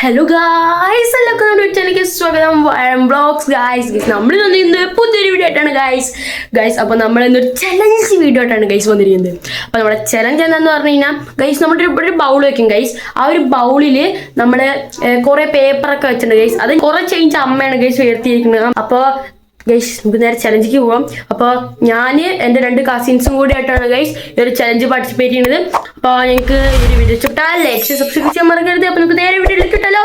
Hello guys എല്ലാവർക്കും ചാനലിലേക്ക് സ്വാഗതം. ബ്ലോഗ്സ് ഗായ്സ് ഗൈസ് നമ്മൾ ഇന്ന് പുതിയൊരു വീഡിയോ ആയിട്ടാണ് ഗായ്സ് ഗൈസ് അപ്പോൾ നമ്മൾ ഇന്നൊരു ചലഞ്ച് വീഡിയോ ആയിട്ടാണ് ഗൈസ് വന്നിരിക്കുന്നത്. അപ്പോൾ നമ്മുടെ ചലഞ്ച് എന്താണെന്ന് പറഞ്ഞു കഴിഞ്ഞാൽ ഗൈസ് നമ്മുടെ ഒരു ബൗൾ വെക്കും ഗൈസ് ആ ഒരു ബൗളിൽ നമ്മൾ കുറേ പേപ്പറൊക്കെ വെച്ചിട്ടുണ്ട് ഗൈസ് അത് കുറേ ചേഞ്ച് അമ്മയാണ് ഗൈസ് ഉയർത്തിയിരിക്കുന്നത്. അപ്പോൾ ഗൈസ് നമുക്ക് നേരെ ചലഞ്ചിക്ക് പോവാം. അപ്പോൾ ഞാൻ എന്റെ രണ്ട് കസിൻസും കൂടി ആയിട്ടാണ് ഗൈസ് ഈ ഒരു ചലഞ്ച് പാർട്ടിസിപ്പേറ്റ് ചെയ്യുന്നത്. അപ്പോൾ ഞങ്ങൾക്ക് ഈ ഒരു വീഡിയോ ചുട്ടാൽ ലൈക്ക് സബ്സ്ക്രൈബ് ചെയ്യാൻ മറക്കരുത്. അപ്പോൾ നമുക്ക് നേരെ വീഡിയോ കിട്ടല്ലോ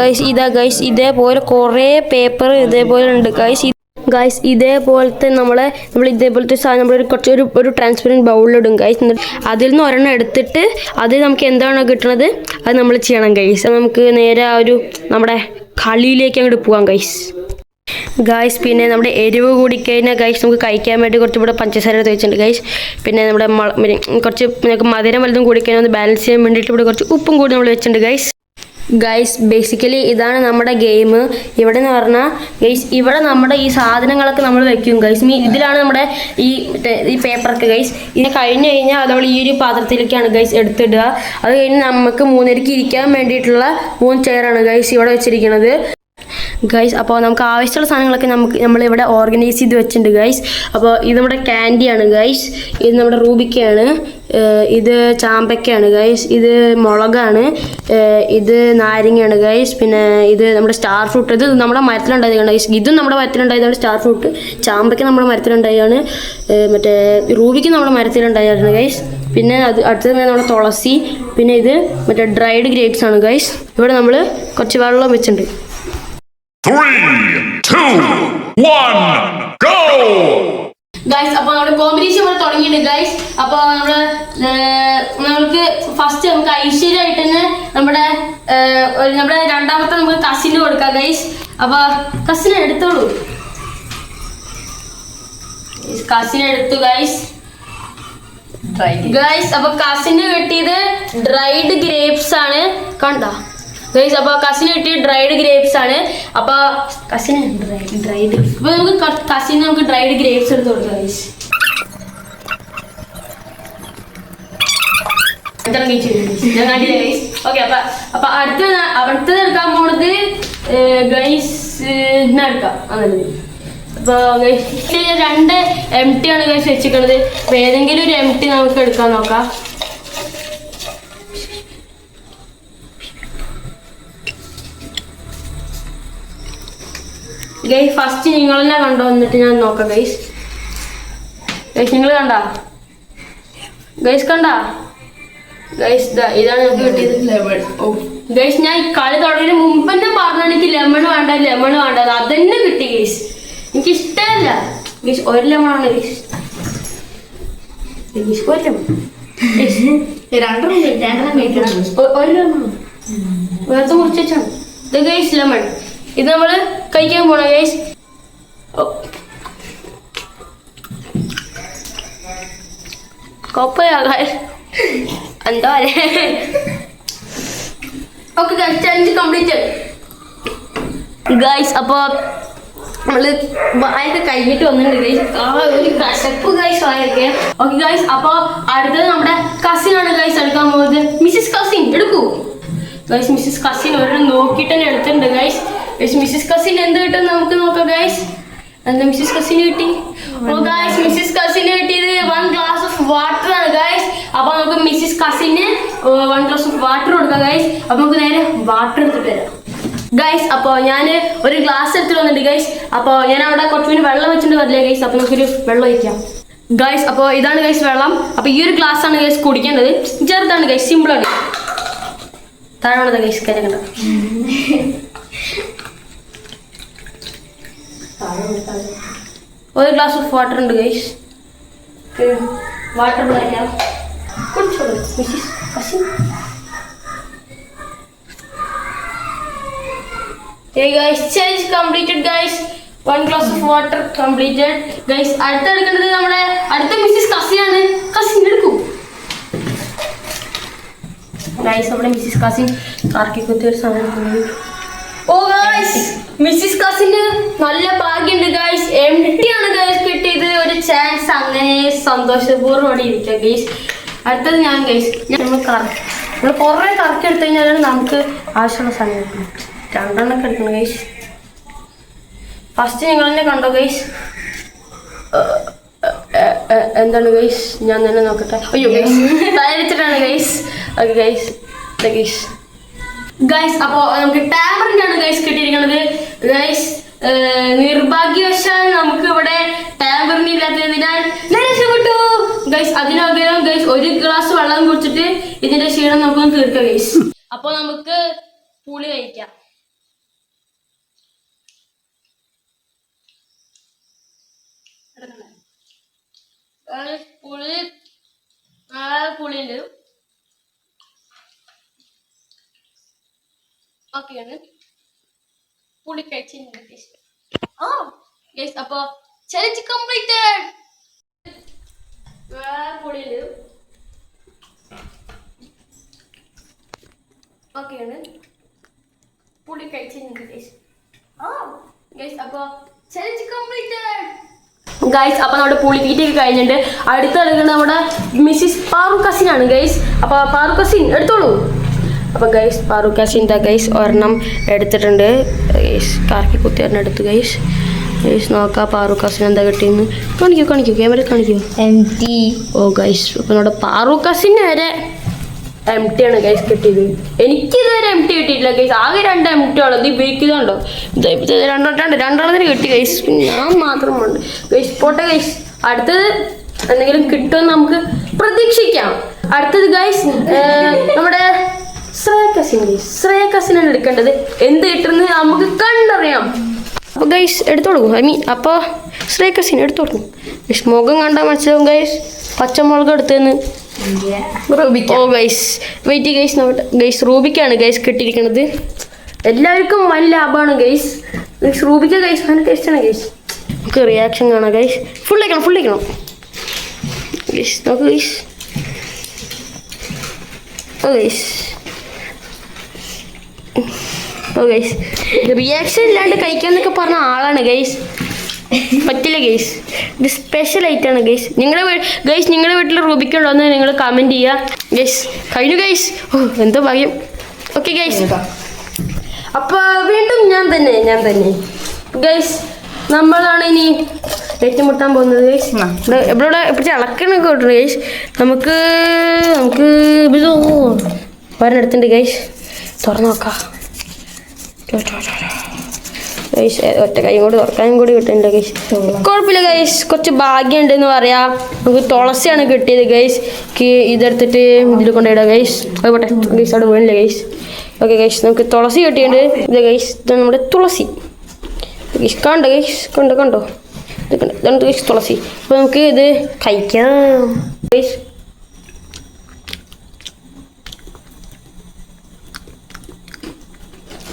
ഗൈസ് ഇതാ ഗൈസ് ഇതേപോലെ കുറേ പേപ്പർ ഇതേപോലെ ഉണ്ട്. ഗൈസ് ഗൈസ് ഇതേപോലത്തെ നമ്മളെ നമ്മൾ ഇതേപോലത്തെ സാധനം നമ്മളൊരു കുറച്ച് ഒരു ഒരു ട്രാൻസ്പെറന്റ് ബൗളിലിടും ഗൈസ് അതിൽ നിന്ന് ഒരെണ്ണം എടുത്തിട്ട് അതിൽ നമുക്ക് എന്താണോ കിട്ടണത് അത് നമ്മൾ ചെയ്യണം ഗൈസ്. നമുക്ക് നേരെ ആ ഒരു നമ്മുടെ കളിയിലേക്ക് അങ്ങോട്ട് പോകാം ഗൈസ്. ഗായ്സ് പിന്നെ നമ്മുടെ എരിവ് കൂടി കഴിഞ്ഞാൽ ഗൈസ് നമുക്ക് കഴിക്കാൻ വേണ്ടി കുറച്ച് ഇവിടെ പഞ്ചസാര എടുത്ത് വെച്ചിട്ടുണ്ട് ഗൈസ് പിന്നെ നമ്മുടെ കുറച്ച് മധുരം വലുതും കൂടി കഴിഞ്ഞാൽ ഒന്ന് ബാലൻസ് ചെയ്യാൻ വേണ്ടിയിട്ട് ഇവിടെ കുറച്ച് ഉപ്പും കൂടി നമ്മൾ വെച്ചിട്ടുണ്ട് ഗൈസ് ഗൈസ് ബേസിക്കലി ഇതാണ് നമ്മുടെ ഗെയിം ഇവിടെ എന്ന് പറഞ്ഞാൽ ഗൈസ് ഇവിടെ നമ്മുടെ ഈ സാധനങ്ങളൊക്കെ നമ്മൾ വെക്കും ഗൈസ് മീ ഇതിലാണ് നമ്മുടെ ഈ ഈ പേപ്പറൊക്കെ ഗൈസ് ഇതിനെ കഴിഞ്ഞു കഴിഞ്ഞാൽ നമ്മൾ ഈ ഒരു പാത്രത്തിലേക്കാണ് ഗൈസ് എടുത്തിടുക. അത് കഴിഞ്ഞ് നമുക്ക് മൂന്നരക്ക് ഇരിക്കാൻ വേണ്ടിയിട്ടുള്ള മൂന്ന് ചെയറാണ് ഗൈസ് ഇവിടെ വെച്ചിരിക്കുന്നത് ഗൈസ് അപ്പോൾ നമുക്ക് ആവശ്യമുള്ള സാധനങ്ങളൊക്കെ നമുക്ക് നമ്മളിവിടെ ഓർഗനൈസ് ചെയ്ത് വെച്ചിട്ടുണ്ട് ഗൈസ് അപ്പോൾ ഇത് നമ്മുടെ ക്യാൻഡിയാണ് ഗൈസ് ഇത് നമ്മുടെ റൂബിക്കയാണ്. ഇത് ചാമ്പയ്ക്കാണ് ഗൈസ് ഇത് മുളകാണ്. ഇത് നാരങ്ങയാണ് ഗൈസ് പിന്നെ ഇത് നമ്മുടെ സ്റ്റാർ ഫ്രൂട്ട് ഇത് നമ്മുടെ മരത്തിലുണ്ടായതാണ് ഗൈസ് ഇതും നമ്മുടെ മരത്തിലുണ്ടായതാണ് സ്റ്റാർ ഫ്രൂട്ട് ചാമ്പയ്ക്ക് നമ്മുടെ മരത്തിലുണ്ടായതാണ്. മറ്റേ റൂബിക്ക് നമ്മുടെ മരത്തിലുണ്ടായതാണ് ഗൈസ് പിന്നെ അത് അടുത്തത് നമ്മുടെ തുളസി. പിന്നെ ഇത് മറ്റേ ഡ്രൈഡ് ഗ്രേപ്സ് ആണ് ഗൈസ് ഇവിടെ നമ്മൾ കുറച്ച് വെള്ളം വെച്ചിട്ടുണ്ട്. Three, two, one, go! Guys അപ്പോൾ നമ്മുടെ കോമ്പറ്റീഷൻ ഇവിടെ തുടങ്ങിയിട്ടുണ്ട്. ഗൈസ് അപ്പോൾ നമ്മൾ നമ്മൾക്ക് നമുക്ക് ഫസ്റ്റ് നമുക്ക് ഐശ്വര്യമായിട്ട് തന്നെ നമ്മുടെ നമ്മുടെ രണ്ടാമത്തെ നമുക്ക് കസിന് കൊടുക്കാം ഗൈസ് അപ്പോൾ കസിന് എടുത്തോളൂ. കസിന് എടുത്തു ഗൈസ് ഗൈസ് അപ്പൊ കസിന് കിട്ടിയത് ഡ്രൈഡ് ഗ്രേപ്സ് ആണ്. കണ്ട? ഗൈസ് അപ്പൊ കസിന് കിട്ടിയത് ഡ്രൈഡ് ഗ്രേപ്സ് ആണ്. അപ്പൊ കസിന് ഡ്രൈഡ് അപ്പൊ നമുക്ക് കസിന് നമുക്ക് ഡ്രൈഡ് ഗ്രേപ്സ് എടുത്ത് കൊടുക്കാം ഗൈസ് ഓക്കെ അപ്പൊ അപ്പൊ അടുത്ത അടുത്തത് എടുക്കാൻ പോണത് ഗൈസ് എടുക്കാം. അങ്ങനെ അപ്പൊ guys, ഇതിൽ രണ്ട് എം ടി ആണ് ഗൈസ് വെച്ചിരിക്കുന്നത് ഏതെങ്കിലും ഒരു എം ടി നമുക്ക് എടുക്കാൻ നോക്കാം. ഗൈസ് ഫസ്റ്റ് നിങ്ങൾ തന്നെ കണ്ടോ എന്നിട്ട് ഞാൻ നോക്കാം ഗൈസ്. ഗൈസ് നിങ്ങൾ കണ്ട? ഗൈസ് കണ്ട? ഗൈസ് ഇതാണ് നമുക്ക് കിട്ടിയത്. ലെമൺ ഓ ഗൈസ് ഞാൻ ഈ കളി തുടങ്ങിയതിന് മുമ്പ് തന്നെ പറഞ്ഞു എനിക്ക് ലെമൺ വേണ്ട ലെമൺ വേണ്ട അത് തന്നെ കിട്ടി ഗൈസ്. എനിക്ക് ഇഷ്ടമല്ല ഗൈസ് ഒരു ലെമൺ ആണ് ഗൈസ്. ഗൈസ് ഒരു ലെമൺ ഒരു ലെമൺ വേറെ മുറിച്ചു വെച്ചാണ്. ഇത് ഗൈസ് ലെമൺ ഇത് നമ്മൾ കഴിക്കാൻ പോണ ഗൈസ് കൊപ്പയാകാൻ. എന്തോ അല്ലേ? Okay guys challenge complete guys അപ്പോൾ നമ്മൾ വായൊക്കെ കഴിഞ്ഞിട്ട് വന്നിട്ടുണ്ട് ഗൈസ് ആ ഒരു കശപ്പ് ഗൈസ് വായൊക്കെ ഓക്കെ ഗൈസ് അപ്പോൾ അടുത്തത് നമ്മുടെ കസിൻ ആണ് ഗൈസ് എടുക്കാൻ പോകുന്നത്. മിസ്സിസ് കസിൻ എടുക്കൂ. ഗൈസ് മിസ്സിസ് കസിൻ ഒരു നോക്കിയിട്ട് തന്നെ എടുത്തിട്ടുണ്ട് ഗൈസ് ഗൈസ് മിസ്സിസ് കസിൻ എന്ത് കിട്ടും നമുക്ക് നോക്കാം ഗൈസ് എന്താ മിസ്സിസ് കസിന് കിട്ടി? ഓ ഗൈസ് മിസ്സിസ് കസിന് കിട്ടിയത് വൺ ഗ്ലാസ് ഓഫ് വാട്ടർ ആണ് ഗൈസ് അപ്പൊ നമുക്ക് മിസ്സിസ് കസിന് വൺ ഗ്ലാസ് ഓഫ് വാട്ടർ കൊടുക്കാം ഗൈസ് അപ്പൊ നമുക്ക് നേരെ വാട്ടർ എടുത്തിട്ട് വരാം. ഗൈസ് അപ്പോൾ ഞാൻ ഒരു ഗ്ലാസ് എടുത്തിട്ട് വന്നിട്ടുണ്ട് ഗൈസ് അപ്പോൾ ഞാൻ അവിടെ കുറച്ച് പിന്നെ വെള്ളം വെച്ചിട്ട് വരില്ലേ ഗൈസ് അപ്പോൾ നമുക്കൊരു വെള്ളം ഒഴിക്കാം. ഗൈസ് അപ്പോൾ ഇതാണ് ഗൈസ് വെള്ളം. അപ്പോൾ ഈ ഒരു ഗ്ലാസ് ആണ് ഗൈസ് കുടിക്കേണ്ടത്. ചെറുതാണ് ഗൈസ് സിമ്പിളാണ് താഴെ ഗൈസ് കാര്യം കണ്ട ഒരു ഗ്ലാസ് ഓഫ് വാട്ടർ ഉണ്ട് ഗൈസ് വാട്ടർ കുടിക്കാം കുടിച്ചോളൂ Mrs cousin Hey guys, challenge completed guys. One glass of water completed. Guys, അടുത്ത എടുക്കേണ്ടത് നമ്മുടെ അടുത്ത മിസ്സിസ് കസിനാണ് കസിൻ എടുക്കൂ ഗൈസ് നമ്മുടെ മിസ്സിസ് കസിൻ കാർക്കി കുത്തി ഒരു സാധനം എടുക്കുന്നു. ഓ ഗൈസ് മിസ്സിസ് കസിന് നല്ല ഭാഗ്യമുണ്ട് ഗൈസ് എം ടി ആണ് ഗൈസ് കിട്ടിയത്. ഒരു ചാൻസ് അങ്ങനെ സന്തോഷപൂർവമാണ് ഇരിക്കുക ഇരിക്കാം ഗൈസ് അടുത്തത് ഞാൻ ഗൈസ് നമ്മൾ കറ നമ്മൾ കുറേ കറക്കി എടുത്തു കഴിഞ്ഞാലാണ് നമുക്ക് ആവശ്യമുള്ള സമയം കിട്ടും രണ്ടെണ്ണൊക്കെ എടുക്കണം ഗൈസ് ഫസ്റ്റ് നിങ്ങൾ തന്നെ കണ്ടോ ഗൈസ് എന്താണ് ഗൈസ് ഞാൻ തന്നെ നോക്കട്ടെ. അയ്യോ guys തയ്യാറിച്ചിട്ടാണ് guys okay guys guys guys അപ്പോ നമുക്ക് ടാമറിന്റെ ആണ് ഗൈസ് കിട്ടിയിരിക്കുന്നത് ഗൈസ് നിർഭാഗ്യവശാൽ നമുക്ക് ഇവിടെ ടാബ്ലറ്റ് ഇല്ലാത്തതിനാൽ രക്ഷപ്പെട്ടു ഗൈസ് അതിനകരം ഗൈസ് ഒരു ഗ്ലാസ് വെള്ളം കുടിച്ചിട്ട് ഇതിന്റെ ക്ഷീണം നമുക്കൊന്ന് തീർക്കാം ഗൈസ് അപ്പൊ നമുക്ക് പുളി കഴിക്കാം. Guys, പുളി നല്ല പുളിയുണ്ട് ഓക്കെയാണ് പുളി കഴിച്ചിട്ടുണ്ട് ഗൈസ് ആ ഗൈസ് അപ്പോൾ ചലഞ്ച് കംപ്ലീറ്റഡ് ഓക്കെയാണ് പുളി കഴിച്ചിട്ടുണ്ട് ഗൈസ് ഗൈസ് അപ്പോൾ ചലഞ്ച് കംപ്ലീറ്റഡ് ഗൈസ് അപ്പൊ നമ്മുടെ പുളിത്തീറ്റൊക്കെ കഴിഞ്ഞിട്ട് അടുത്ത എടുക്കുന്നത് നമ്മുടെ മിസ്സിസ് പാറു ആണ് ഗൈസ് അപ്പൊ പാറു കസിൻ എടുത്തോളൂ. അപ്പൊ ഗൈസ് പാറു കസിന്റെ ഗൈസ് ഒരെണ്ണം എടുത്തിട്ടുണ്ട്. ഗൈസ് കാർക്കി കുത്തി ഒരെണ്ണം എടുത്തു ഗൈസ് ഗൈസ് നോക്കാം പാറു കസിൻ എന്താ കിട്ടിയെന്ന് കാണിക്കൂ കാണിക്കൂ ക്യാമറ കാണിക്കൂ. എം ടി ഓ ഗൈസ് അപ്പൊ നമ്മുടെ പാറു കസിന് വരെ എം ടി ആണ് ഗൈസ് കിട്ടിയത്. എനിക്ക് ഇതുവരെ എം ടി കിട്ടിയിട്ടില്ല ഗൈസ് ആകെ രണ്ട് എം ടി ഉള്ളത് ഉപയോഗിക്കുന്നുണ്ടോ? രണ്ടെണ്ണം രണ്ടെണ്ണത്തിന് കിട്ടി ഗൈസ് ഞാൻ മാത്രമുണ്ട് ഗൈസ് പോട്ടെ ഗൈസ് അടുത്തത് എന്തെങ്കിലും കിട്ടുമെന്ന് നമുക്ക് പ്രതീക്ഷിക്കാം. അടുത്തത് ഗൈസ് നമ്മുടെ ശ്രേയ കസിൻ ശ്രേയ കസിനാണ് എടുക്കേണ്ടത്. എന്ത് കിട്ടുന്നത് നമുക്ക് കണ്ടറിയാം. അപ്പോൾ ഗൈസ് എടുത്തു കൊടുക്കും. ഐ മീൻ അപ്പോൾ ശ്രേയ എടുത്തു കൊടുക്കും. ഗൈസ് മുഖം കണ്ടാൽ മനസ്സിലാവും ഗൈസ് പച്ചമുളക് എടുത്തെന്ന്. ഓ guys wait guys note guys റൂബിക്കാണ് guys കിട്ടിയിരിക്കുന്നത് എല്ലാവർക്കും വൻ ലാഭമാണ് ഗൈസ് ഗൈസ് റൂബിക്ക ഗൈസ് ഭയങ്കര ടേസ്റ്റാണ് ഗൈസ് നമുക്ക് റിയാക്ഷൻ കാണാം ഗൈസ് ഫുൾ വയ്ക്കണം ഫുൾ വയ്ക്കണം ഗൈസ് നോക്ക് ഗൈസ് ഓ ഗൈസ് ഓ ഗൈസ് റിയാക്ഷൻ ഇല്ലാണ്ട് കഴിക്കാന്നൊക്കെ പറഞ്ഞ ആളാണ് ഗൈസ് പറ്റില്ല ഗൈസ് ഇത് സ്പെഷ്യൽ ഐറ്റം ആണ് ഗൈസ് നിങ്ങളുടെ ഗൈസ് നിങ്ങളുടെ വീട്ടിൽ റൂബിക്കുണ്ടോ എന്ന് നിങ്ങൾ കമന്റ് ചെയ്യുക ഗൈസ് കഴിഞ്ഞു ഗൈസ് ഓ എന്തോ ഭാഗ്യം. ഓക്കെ ഗൈസ് അപ്പോൾ വീണ്ടും ഞാൻ തന്നെ ഞാൻ തന്നെ. ഗൈസ് നമ്മളാണ് ഇനി ഏറ്റുമുട്ടാൻ പോകുന്നത് ഗൈസ് ഇവിടെ ഇവിടെ ഇളക്കണൊക്കെ കിട്ടുന്നു ഗൈസ് നമുക്ക് നമുക്ക് ഇപ്പോൾ ഒരെണ്ണടുത്തുണ്ട് ഗൈസ് തുറന്നു നോക്കാം. ഗൈസ് ഒറ്റ കൈ കൂടി തുറക്കാനും കൂടി കിട്ടുന്നുണ്ട് ഗൈസ് കുഴപ്പമില്ല ഗൈസ് കുറച്ച് ഭാഗ്യമുണ്ട് എന്ന് പറയാം. നമുക്ക് തുളസിയാണ് കിട്ടിയത് ഗൈസ് ഇതെടുത്തിട്ട് ഇതിൽ കൊണ്ടുപോയിടാം ഗൈസ് അത് പോട്ടെ ഗൈസ് അവിടെ വീണില്ല ഗൈസ് ഓക്കെ ഗൈസ് നമുക്ക് തുളസി കിട്ടിയിട്ടുണ്ട്. ഇത് ഗൈസ് ഇത് നമ്മുടെ തുളസി. ഗൈസ് കണ്ടോ ഗൈസ് കണ്ടോ കണ്ടോ? ഇത് കണ്ടോ? ഇതാണ് ഗൈസ് തുളസി. അപ്പോൾ നമുക്ക് ഇത് കഴിക്കാം. ഗൈസ്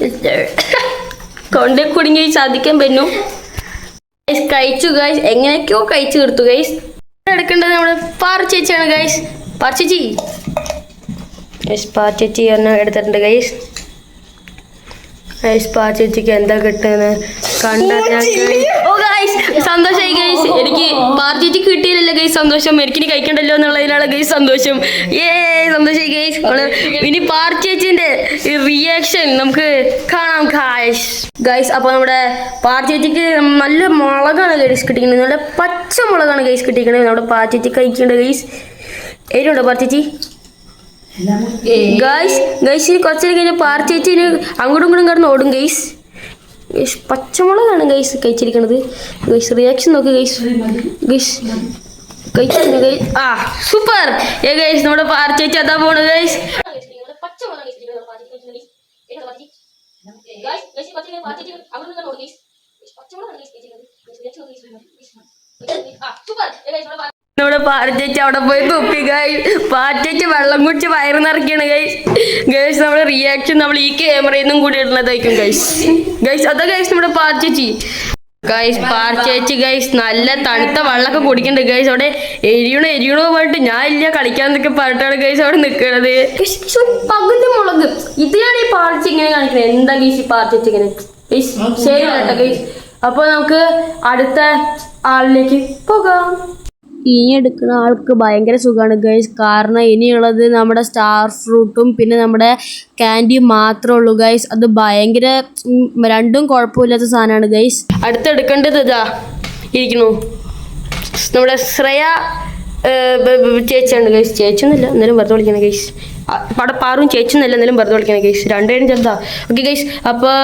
കൊണ്ടേ കുടുങ്ങി സാധിക്കാൻ പറ്റും. ഗൈസ് കഴിച്ചു ഗൈസ് എങ്ങനെയൊക്കെയോ കഴിച്ചു തീർത്തു ഗൈസ് എടുക്കേണ്ടത് നമ്മുടെ പാറ ചേച്ചിയാണ് ഗൈസ് പാറ ചേച്ചി. ഗൈസ് ചേച്ചി എന്നെ എടുത്തിട്ടുണ്ട് ഗൈസ് ഗൈസ് പാറ ചേച്ചിക്ക് എന്താ കിട്ടുന്നത്? കണ്ടാൽ ഓ ഗൈസ് സന്തോഷമായി ഗൈസ് എനിക്ക് പാറ ചേച്ചി കിട്ടിയില്ലല്ലോ ഗൈസ് സന്തോഷം. എനിക്ക് കഴിക്കണ്ടല്ലോ എന്നുള്ളതിനാണ് ഗൈസ് സന്തോഷം. ഏ സന്തോഷമായി ഗൈസ് ഇനി പാർ ചേച്ചിന്റെ റിയാക്ഷൻ നമുക്ക് കാണാം ഗൈസ് ഗൈസ് അപ്പൊ നമ്മുടെ പാർ ചേച്ചിക്ക് നല്ല മുളകാണ് ഗൈസ് കിട്ടിക്കുന്നത് നമ്മുടെ പച്ച മുളകാണ് ഗൈസ് കിട്ടിയിരിക്കുന്നത്. നമ്മുടെ പാർ ചേച്ചി കഴിക്കേണ്ട ഗൈസ് എരിവുണ്ടോ പാർ ചേച്ചി ഗൈസ് ഗൈസ് കുറച്ചു കഴിഞ്ഞാൽ പാർച്ചേച്ചി ചേച്ചിന് അങ്ങോട്ടും ഇങ്ങോട്ടും കിടന്ന് ഓടും ഗൈസ് ഗൈസ് പച്ചമുളകാണ് ഗൈസ് കഴിച്ചിരിക്കണത്. ഗൈസ് റിയാക്ഷൻ നോക്ക് ഗൈസ് ഗൈസ് കഴിച്ചു ഗൈസ് ആ സൂപ്പർ ഏ ഗൈസ് നമ്മുടെ പാറ ചേച്ചി അതാ പോണ് ഗൈസ് നമ്മുടെ പാറ്റേച്ചി അവിടെ പോയി തുപ്പി ഗൈസ്. പാറ്റേച്ചി വെള്ളം കുടിച്ച് വയറ് നിറയ്ക്കാണ് ഗൈസ്. ഗൈസ് നമ്മുടെ റിയാക്ഷൻ നമ്മൾ ഈ ക്യാമറയിൽ നിന്നും കൂടി ഇടുന്നതായിരിക്കും ഗൈസ്. ഗൈസ് അതാ ഗൈസ് നമ്മുടെ പാറ്റേച്ചി ഗൈസ് പാർച്ചേച്ചി ഗൈസ് നല്ല തണുത്ത വെള്ളമൊക്കെ കുടിക്കണ്ട് ഗൈസ്. അവിടെ എരിയണോ എരിയണോ പോയിട്ട് ഞാൻ ഇല്ല കളിക്കാൻ നിൽക്കെ പറഞ്ഞിട്ടാണ് ഗൈസ് അവിടെ നിൽക്കണത് പകുതി മുളക്. ഇതിലാണ് ഈ പാർച്ചി ഇങ്ങനെ കാണിക്കുന്നത് എന്താ ഗൈസ് ഈ പാർച്ചേച്ചി ഇങ്ങനെ? ശരി കേട്ടോ ഗൈസ്. അപ്പൊ നമുക്ക് അടുത്ത ആളിലേക്ക് പോകാം. ഇനി എടുക്കുന്ന ആൾക്ക് ഭയങ്കര സുഖമാണ് ഗൈസ് കാരണം ഇനിയുള്ളത് നമ്മുടെ സ്റ്റാർ ഫ്രൂട്ടും പിന്നെ നമ്മുടെ ക്യാൻഡിയും മാത്രമേ ഉള്ളൂ ഗൈസ് അത് ഭയങ്കര രണ്ടും കുഴപ്പമില്ലാത്ത സാധനമാണ് ഗൈസ് അടുത്തെടുക്കേണ്ടത് ഇതാ ഇരിക്കുന്നു നമ്മുടെ ശ്രേയ ചേച്ചിയാണ് ഗൈസ് ചേച്ചിയൊന്നുമില്ല എന്നാലും വെറുതെ വിളിക്കണം ഗൈസ് അവിടെ പാറും ചേച്ചിയൊന്നുമില്ല എന്നാലും വെറുതെ വിളിക്കണം ഗൈസ് രണ്ടുപേരും ചെറുതാ ഓക്കെ ഗൈസ് അപ്പോൾ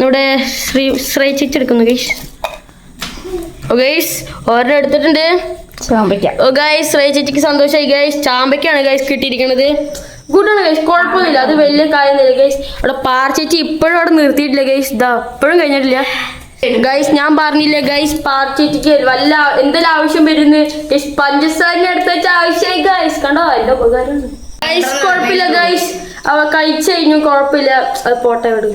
നമ്മുടെ ശ്രീ ശ്രേയ ചേച്ചി എടുക്കുന്നു ഗൈസ് ഓ ഗൈസ് ഓരോ എടുത്തിട്ടുണ്ട്. ചേച്ചിക്ക് സന്തോഷമായി ഗൈസ് ചാമ്പയ്ക്കാണ് ഗൈസ് കിട്ടിയിരിക്കുന്നത് ഗുഡാണ് ഗൈസ് കുഴപ്പമൊന്നുമില്ല. അത് വലിയ കാര്യമൊന്നുമില്ല ഗൈസ് അവിടെ പാർ ചേച്ചി ഇപ്പോഴും അവിടെ നിർത്തിയിട്ടില്ല ഗൈസ് ഇതാ ഇപ്പോഴും കഴിഞ്ഞിട്ടില്ല. ഗൈസ് ഞാൻ പറഞ്ഞില്ല ഗൈസ് പാർ ചേച്ചിക്ക് വല്ല എന്തെങ്കിലും ആവശ്യം വരുന്നു? ഗൈസ് പഞ്ചസാരിന് വെച്ച ആവശ്യമായി ഗൈസ് കണ്ടോ? എന്റെ ഉപകാരം. ഗൈസ് കുഴപ്പമില്ല ഗൈസ് അവ കഴിച്ചു കഴിഞ്ഞു കുഴപ്പമില്ല. അത് പോട്ടെ വിടും.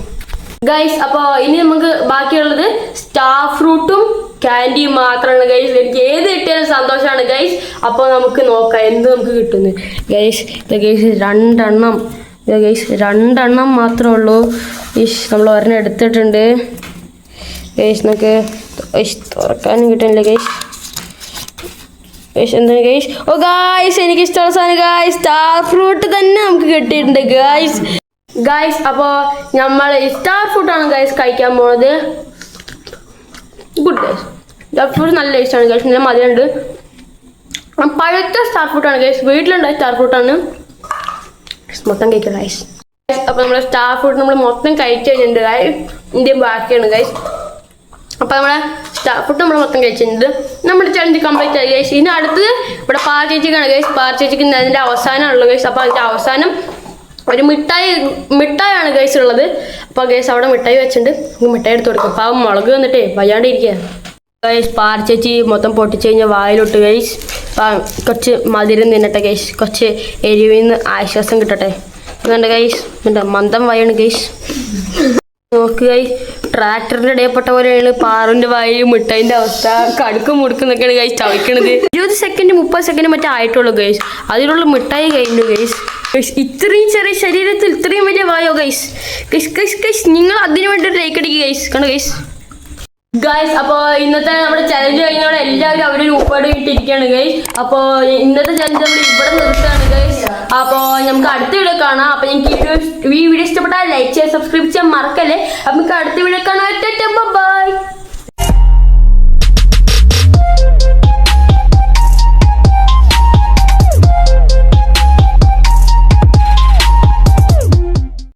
ഗൈസ് അപ്പോൾ ഇനി നമുക്ക് ബാക്കിയുള്ളത് സ്റ്റാർ ഫ്രൂട്ടും ക്യാൻഡിയും മാത്രമാണ് ഗൈസ് എനിക്ക് ഏത് കിട്ടിയാലും സന്തോഷമാണ് ഗൈസ് അപ്പോൾ നമുക്ക് നോക്കാം എന്ത് നമുക്ക് കിട്ടുന്നു. ഗൈസ് ഇത് ഗൈസ് രണ്ടെണ്ണം. ഗൈസ് രണ്ടെണ്ണം മാത്രമേ ഉള്ളൂ. ഈശ് നമ്മൾ ഒരെണ്ണം എടുത്തിട്ടുണ്ട്. ഗൈസ് നമുക്ക് തുറക്കാനും കിട്ടുന്നില്ല ഗൈസ് ഗൈസ് എന്താണ് ഗൈസ് ഓ ഗായ്സ് എനിക്ക് ഇഷ്ടമുള്ള സാധനം ഗൈസ് സ്റ്റാർ ഫ്രൂട്ട് തന്നെ നമുക്ക് കിട്ടിയിട്ടുണ്ട് ഗായ്സ് ഗായ്സ് അപ്പോൾ നമ്മൾ സ്റ്റാർ ഫ്രൂട്ടാണ് ഗൈസ് കഴിക്കാൻ പോണത്. ഗുഡ് ഗൈസ് സ്റ്റാർ ഫ്രൂട്ട് നല്ല ടേസ്റ്റാണ് ഗൈസ് നല്ല മധുരമുണ്ട്. പഴുത്ത സ്റ്റാർ ഫ്രൂട്ടാണ് ഗൈസ് വീട്ടിലുണ്ടായ സ്റ്റാർ ഫ്രൂട്ടാണ് മൊത്തം കഴിക്കാം ഗൈസ് അപ്പോൾ നമ്മുടെ സ്റ്റാർ ഫ്രൂട്ട് നമ്മൾ മൊത്തം കഴിച്ചു കഴിഞ്ഞിട്ടുണ്ട് ഇന്ത്യ ബാക്കിയാണ് ഗൈസ് അപ്പോൾ നമ്മുടെ സ്റ്റാർ ഫുഡ് നമ്മൾ മൊത്തം കഴിച്ചിട്ടുണ്ട്. നമ്മുടെ ചലഞ്ച് കംപ്ലീറ്റ് ആയി ഗൈസ് ഇനി അടുത്തത് ഇവിടെ പാർ ചേച്ചിക്കാണ് ഗൈസ് പാർ ചേച്ചിക്ക് അതിന്റെ അവസാനമാണുള്ളത് ഗൈസ് അപ്പോൾ അതിന്റെ അവസാനം ഒരു മിഠായി മിഠായാണ് ഗൈസ് ഉള്ളത്. അപ്പോൾ ഗൈസ് അവിടെ മിഠായി വെച്ചിട്ടുണ്ട്. നമുക്ക് മിഠായി എടുത്ത് കൊടുക്കും. പാവം മുളക് വന്നിട്ടേ വയ്യാണ്ട് ഇരിക്കുക ഗൈസ് പാർച്ചേച്ചി ചേച്ചി മൊത്തം പൊട്ടിച്ച് കഴിഞ്ഞാൽ വായിലോട്ട് ഗൈസ് അപ്പം കുറച്ച് മധുരം തിന്നട്ടെ ഗൈസ് കുറച്ച് എരിവിൽ നിന്ന് ആശ്വാസം കിട്ടട്ടെ. അതുകൊണ്ട് ഗൈസ് മന്ദം വായാണ് ഗൈസ് നോക്കുക ട്രാക്ടറിന്റെ ഇടയപ്പെട്ട പോലെയാണ് പാറുന്റെ വായി മിഠായിന്റെ അവസ്ഥ കടുക്കും മുടുക്കുന്നൊക്കെയാണ് ഗൈസ് ചവയ്ക്കണത് ഇരുപത് സെക്കൻഡ് മുപ്പത് സെക്കൻഡ് മറ്റേ ആയിട്ടുള്ളൂ ഗൈസ് അതിനുള്ള മിഠായി കഴിഞ്ഞു ഗൈസ് ഇത്രയും ചെറിയ ശരീരത്തിൽ ഇത്രയും വലിയ വായോ ഗൈസ് ഗൈസ് ഗൈസ് നിങ്ങൾ അതിനു വേണ്ടി ഒരു ലൈക്ക് അടിക്കുക ഗൈസ് കണ്ടോ ഗൈസ് ഗൈസ് അപ്പോൾ ഇന്നത്തെ നമ്മുടെ ചലഞ്ച് കഴിഞ്ഞോടെ എല്ലാവരും അവരൊരു ഉപ്പാട് ഇട്ടിരിക്കുകയാണ് ഗൈസ് അപ്പോൾ ഇന്നത്തെ ചലഞ്ച് നമ്മൾ ഇവിടെ നിർത്തുകയാണ് ഗൈസ് അപ്പോൾ നമുക്ക് അടുത്ത വീഡിയോ കാണാം. അപ്പോൾ എനിക്ക് ഈ വീഡിയോ ഇഷ്ടപ്പെട്ടാൽ ലൈക്ക് ചെയ്യുക സബ്സ്ക്രൈബ് ചെയ്യാൻ മറക്കല്ലേ. നമുക്ക് അടുത്ത വീഡിയോ കാണാം.